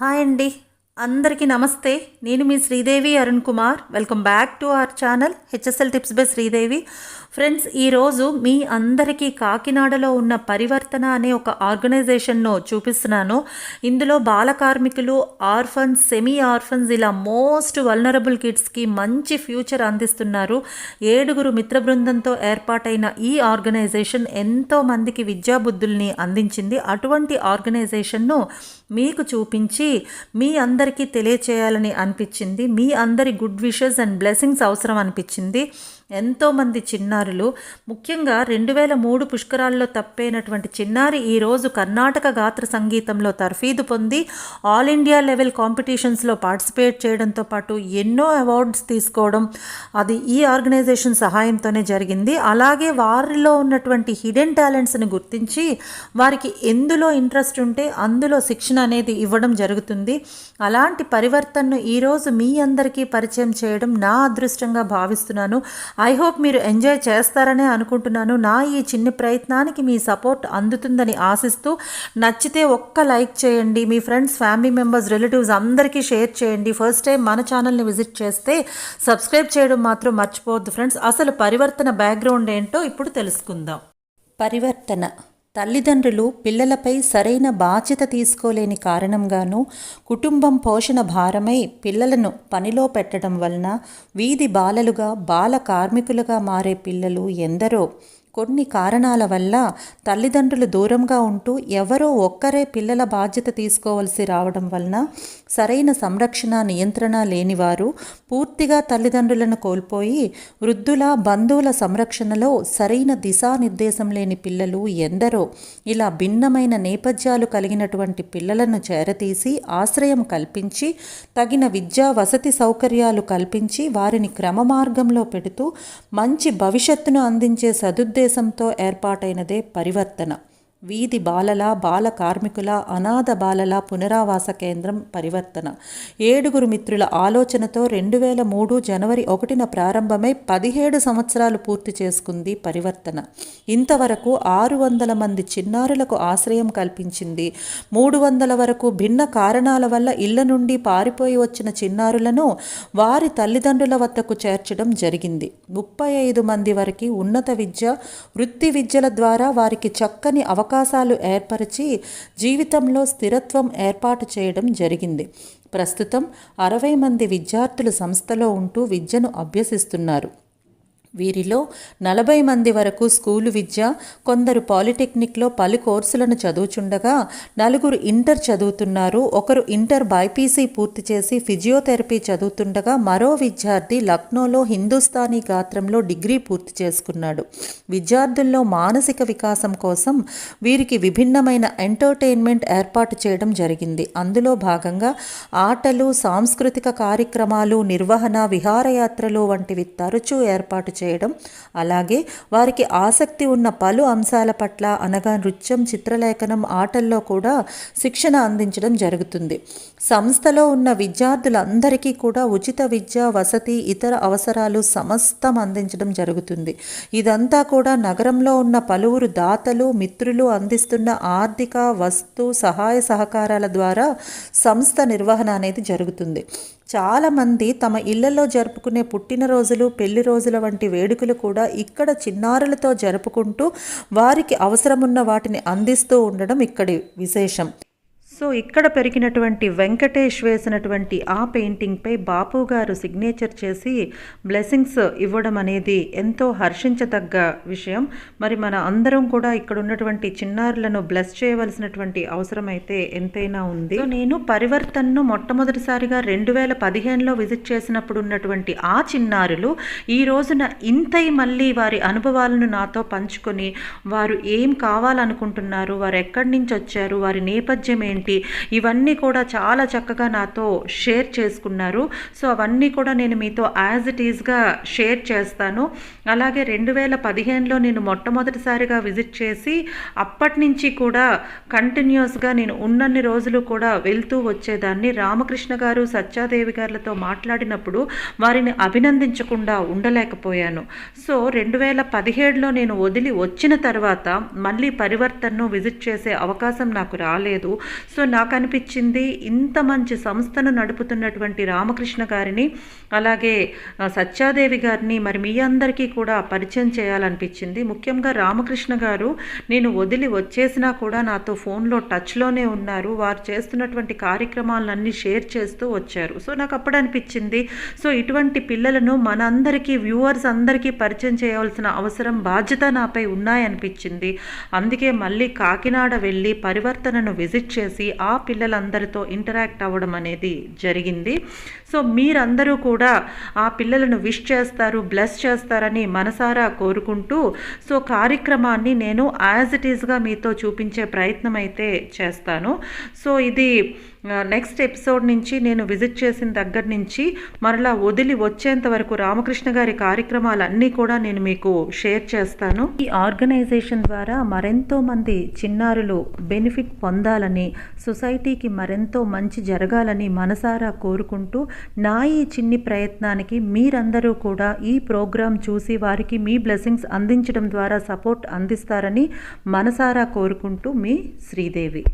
Hi అండి. అందరికీ నమస్తే. నేను మీ Sridevi Arun Kumar. Welcome back to our channel HSL tips by Sridevi friends ఈరోజు మీ అందరికీ కాకినాడలో ఉన్న పరివర్తన అనే ఒక ఆర్గనైజేషన్ను చూపిస్తున్నాను. ఇందులో బాల కార్మికులు ఆర్ఫన్స్ సెమీ ఆర్ఫన్స్ ఇలా మోస్ట్ వల్నరబుల్ కిడ్స్కి మంచి ఫ్యూచర్ అందిస్తున్నారు. ఏడుగురు మిత్ర బృందంతో ఏర్పాటైన ఈ ఆర్గనైజేషన్ ఎంతో మందికి విద్యాబుద్ధుల్ని అందించింది. అటువంటి ఆర్గనైజేషన్ను మీకు చూపించి మీ అందరికీ తెలియచేయాలని అనిపించింది. మీ అందరి గుడ్ విషెస్ అండ్ బ్లెస్సింగ్స్ అవసరం అనిపించింది. ఎంతోమంది చిన్నారులు ముఖ్యంగా రెండు వేల మూడు పుష్కరాల్లో తప్పైనటువంటి చిన్నారి ఈరోజు కర్ణాటక గాత్ర సంగీతంలో తర్ఫీదు పొంది ఆల్ ఇండియా లెవెల్ కాంపిటీషన్స్లో పార్టిసిపేట్ చేయడంతో పాటు ఎన్నో అవార్డ్స్ తీసుకోవడం అది ఈ ఆర్గనైజేషన్ సహాయంతోనే జరిగింది. అలాగే వారిలో ఉన్నటువంటి హిడెన్ టాలెంట్స్ని గుర్తించి వారికి ఎందులో ఇంట్రెస్ట్ ఉంటే అందులో శిక్షణ అనేది ఇవ్వడం జరుగుతుంది. అలా అలాంటి పరివర్తనను ఈరోజు మీ అందరికీ పరిచయం చేయడం నా అదృష్టంగా భావిస్తున్నాను. ఐ హోప్ మీరు ఎంజాయ్ చేస్తారనే అనుకుంటున్నాను. నా ఈ చిన్న ప్రయత్నానికి మీ సపోర్ట్ అందుతుందని ఆశిస్తూ నచ్చితే ఒక్క లైక్ చేయండి. మీ ఫ్రెండ్స్ ఫ్యామిలీ మెంబర్స్ రిలేటివ్స్ అందరికీ షేర్ చేయండి. ఫస్ట్ టైం మన ఛానల్ని విజిట్ చేస్తే సబ్స్క్రైబ్ చేయడం మాత్రం మర్చిపోవద్దు ఫ్రెండ్స్ అసలు పరివర్తన బ్యాక్గ్రౌండ్ ఏంటో ఇప్పుడు తెలుసుకుందాం. పరివర్తన. తల్లిదండ్రులు పిల్లలపై సరైన బాధ్యత తీసుకోలేని కారణంగాను కుటుంబం పోషణ భారమై పిల్లలను పనిలో పెట్టడం వలన వీధి బాలలుగా బాల కార్మికులుగా మారే పిల్లలు ఎందరో. కొన్ని కారణాల వల్ల తల్లిదండ్రులు దూరంగా ఉంటూ ఎవరో ఒక్కరే పిల్లల బాధ్యత తీసుకోవలసి రావడం వలన సరైన సంరక్షణ నియంత్రణ లేనివారు పూర్తిగా తల్లిదండ్రులను కోల్పోయి వృద్ధుల బంధువుల సంరక్షణలో సరైన దిశానిర్దేశం లేని పిల్లలు ఎందరో ఇలా భిన్నమైన నేపథ్యాలు కలిగినటువంటి పిల్లలను చేరతీసి ఆశ్రయం కల్పించి తగిన విద్యా వసతి సౌకర్యాలు కల్పించి వారిని క్రమ మార్గంలో పెడుతూ మంచి భవిష్యత్తును అందించే ఉద్దేశంతో ఏర్పాటైనదే పరివర్తన. వీధి బాలల బాల కార్మికుల అనాథ బాలల పునరావాస కేంద్రం పరివర్తన. ఏడుగురు మిత్రుల ఆలోచనతో రెండు వేల మూడు జనవరి ఒకటిన ప్రారంభమై పదిహేడు సంవత్సరాలు పూర్తి చేసుకుంది పరివర్తన. ఇంతవరకు ఆరు వందల మంది చిన్నారులకు ఆశ్రయం కల్పించింది. మూడు వందల వరకు భిన్న కారణాల వల్ల ఇళ్ళ నుండి పారిపోయి వచ్చిన చిన్నారులను వారి తల్లిదండ్రుల వద్దకు చేర్చడం జరిగింది. ముప్పై ఐదు మంది వరకు ఉన్నత విద్య వృత్తి విద్యల ద్వారా వారికి చక్కని అవకాశాలు ఏర్పరిచి జీవితంలో స్థిరత్వం ఏర్పాటు చేయడం జరిగింది. ప్రస్తుతం అరవై మంది విద్యార్థులు సంస్థలో ఉంటూ విద్యను అభ్యసిస్తున్నారు. వీరిలో నలభై మంది వరకు స్కూలు విద్య కొందరు పాలిటెక్నిక్లో పలు కోర్సులను చదువుచుండగా నలుగురు ఇంటర్ చదువుతున్నారు. ఒకరు ఇంటర్ బైపీసీ పూర్తి చేసి ఫిజియోథెరపీ చదువుతుండగా మరో విద్యార్థి లక్నోలో హిందుస్థానీ గాత్రంలో డిగ్రీ పూర్తి చేసుకున్నాడు. విద్యార్థుల్లో మానసిక వికాసం కోసం వీరికి విభిన్నమైన ఎంటర్టైన్మెంట్ ఏర్పాటు చేయడం జరిగింది. అందులో భాగంగా ఆటలు సాంస్కృతిక కార్యక్రమాలు నిర్వహణ విహారయాత్రలు వంటివి తరచూ ఏర్పాటు చేయడం. అలాగే వారికి ఆసక్తి ఉన్న పలు అంశాల పట్ల అనగా నృత్యం చిత్రలేఖనం ఆటల్లో కూడా శిక్షణ అందించడం జరుగుతుంది. సంస్థలో ఉన్న విద్యార్థులందరికీ కూడా ఉచిత విద్య వసతి ఇతర అవసరాలు సమస్తం అందించడం జరుగుతుంది. ఇదంతా కూడా నగరంలో ఉన్న పలువురు దాతలు మిత్రులు అందిస్తున్న ఆర్థిక వస్తు సహాయ సహకారాల ద్వారా సంస్థ నిర్వహణ అనేది జరుగుతుంది. చాలామంది తమ ఇళ్ళలో జరుపుకునే పుట్టినరోజులు పెళ్ళి రోజుల వంటి వేడుకలు కూడా ఇక్కడ చిన్నారులతో జరుపుకుంటూ వారికి అవసరమున్న వాటిని అందిస్తూ ఉండడం ఇక్కడి విశేషం. సో ఇక్కడ పెరిగినటువంటి వెంకటేష్ వేసినటువంటి ఆ పెయింటింగ్పై బాపు గారు సిగ్నేచర్ చేసి బ్లెస్సింగ్స్ ఇవ్వడం అనేది ఎంతో హర్షించదగ్గ విషయం. మరి మన అందరం కూడా ఇక్కడ ఉన్నటువంటి చిన్నారులను బ్లెస్ చేయవలసినటువంటి అవసరం అయితే ఎంతైనా ఉంది. నేను పరివర్తనను మొట్టమొదటిసారిగా రెండు వేల పదిహేనులో విజిట్ చేసినప్పుడు ఉన్నటువంటి ఆ చిన్నారులు ఈ రోజున ఇంతై మళ్ళీ వారి అనుభవాలను నాతో పంచుకొని వారు ఏం కావాలనుకుంటున్నారు వారు ఎక్కడి నుంచి వచ్చారు వారి నేపథ్యం ఏంటి ఇవన్నీ కూడా చాలా చక్కగా నాతో షేర్ చేసుకున్నారు. సో అవన్నీ కూడా నేను మీతో యాజ్ ఇట్ ఈస్గా షేర్ చేస్తాను. అలాగే రెండు వేల పదిహేనులో నేను మొట్టమొదటిసారిగా విజిట్ చేసి అప్పటి నుంచి కూడా కంటిన్యూస్గా నేను ఉన్నన్ని రోజులు కూడా వెళ్తూ వచ్చేదాన్ని. రామకృష్ణ గారు సత్యాదేవి గారితో మాట్లాడినప్పుడు వారిని అభినందించకుండా ఉండలేకపోయాను. సో రెండు వేల పదిహేడులో నేను వదిలి వచ్చిన తర్వాత మళ్ళీ పరివర్తనను విజిట్ చేసే అవకాశం నాకు రాలేదు. సో నాకు అనిపించింది ఇంత మంచి సంస్థను నడుపుతున్నటువంటి రామకృష్ణ గారిని అలాగే సత్యాదేవి గారిని మరి మీ అందరికీ కూడా పరిచయం చేయాలనిపించింది. ముఖ్యంగా రామకృష్ణ గారు నేను వదిలి వచ్చేసినా కూడా నాతో ఫోన్లో టచ్లోనే ఉన్నారు. వారు చేస్తున్నటువంటి కార్యక్రమాలన్నీ షేర్ చేస్తూ వచ్చారు. సో నాకు అప్పుడు అనిపించింది సో ఇటువంటి పిల్లలను మనందరికీ వ్యూవర్స్ అందరికీ పరిచయం చేయవలసిన అవసరం బాధ్యత నాపై ఉన్నాయనిపించింది. అందుకే మళ్ళీ కాకినాడ వెళ్ళి పరివర్తనను విజిట్ చేసి ఆ పిల్లలందరితో ఇంటరాక్ట్ అవ్వడం అనేది జరిగింది. సో మీరందరూ కూడా ఆ పిల్లలను విష్ చేస్తారు బ్లెస్ చేస్తారని మనసారా కోరుకుంటూ సో కార్యక్రమాన్ని నేను యాజ్ ఇట్ ఈస్గా మీతో చూపించే ప్రయత్నం అయితే చేస్తాను. సో ఇది నెక్స్ట్ ఎపిసోడ్ నుంచి నేను విజిట్ చేసిన దగ్గర నుంచి మరలా వదిలి వచ్చేంత వరకు రామకృష్ణ గారి కార్యక్రమాలన్నీ కూడా నేను మీకు షేర్ చేస్తాను. ఈ ఆర్గనైజేషన్ ద్వారా మరెంతో మంది చిన్నారులు బెనిఫిట్ పొందాలని సొసైటీకి మరెంతో మంచి జరగాలని మనసారా కోరుకుంటూ నా ఈ చిన్ని ప్రయత్నానికి మీరందరూ కూడా ఈ ప్రోగ్రాం చూసి వారికి మీ బ్లెస్సింగ్స్ అందించడం ద్వారా సపోర్ట్ అందిస్తారని మనసారా కోరుకుంటూ మీ శ్రీదేవి.